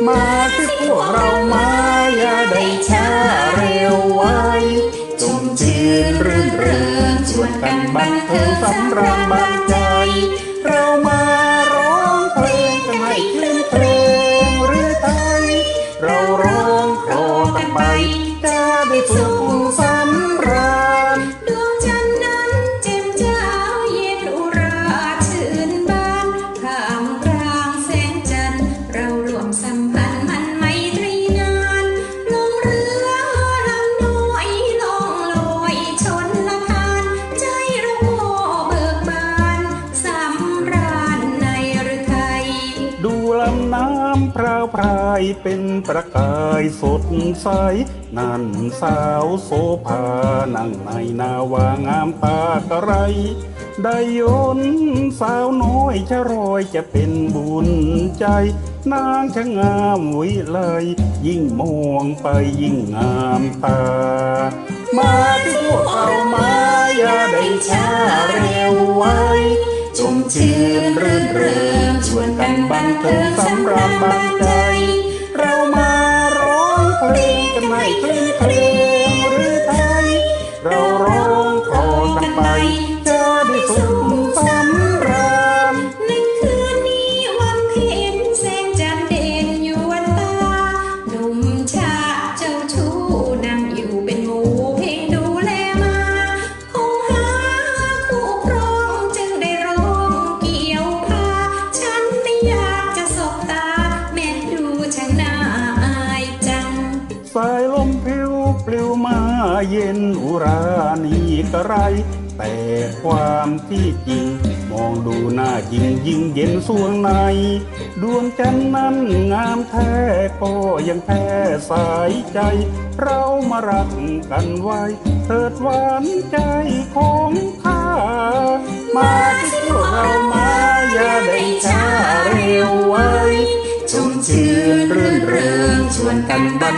พวกเรามาอย่าได้ช้าเร็วไวจงชื่นรื่นเริงชวนกันบันเทิงสำราญบันใจ เรามาร้องเพลงกันให้คลื่นเพลงหรือไทยเราร้องโครกันไปจะได้สุข ราวพรายเป็นประกายสดใส นั่นสาวโสภานั่งในนาวางามตากระไร ได้ยนสาวน้อยชะรอยจะเป็นบุญใจ นางชะงามวิไลยิ่งมองไปยิ่งงามตา มาที่พวกเรามาอย่าได้ช้าเร็วไว้จมชื่นรื่นเริง เทิงสำราญบันใจ เรามาร้องเพลงกันให้คลื่นเพลงหรือไทย เราร้องขอกันไป สายลมพิวปลิวมาเย็นอุรานีกระไร แต่ความที่จริง มองดูหน้าจริงยิ่งเย็นสวงใน ดวงจันทร์นั้นงามแท้ก็ยังแพ้สายใจ เรามารักกันไว้ เถิดหวานใจของข้า มาที่เรา ริงชวนกันบั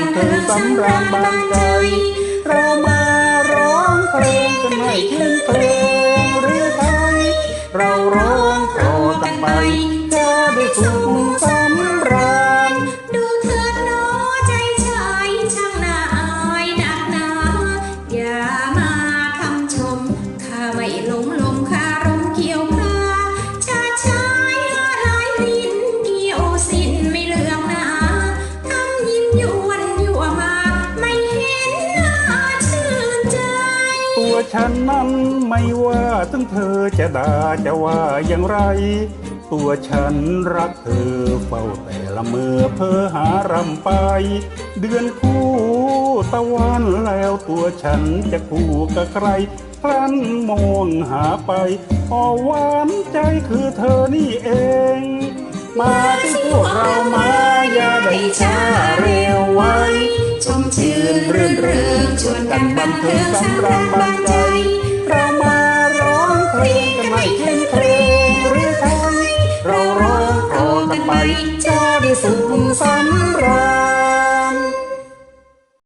ฉันนั้นไม่ว่าถึงเธอจะด่าจะว่าอย่างไร ตัวฉันรักเธอเฝ้าแต่ละเมื่อเพอหารำไป เดือนคู่ตะวันแล้วตัวฉันจะคู่กับใครครั้นมองหาไปอ๋อหวานใจคือเธอนี่เอง มาที่พวกเรามาอย่าได้ช้าเร็วไว้ชมชื่นรื่นเริง ชวนกันบันเ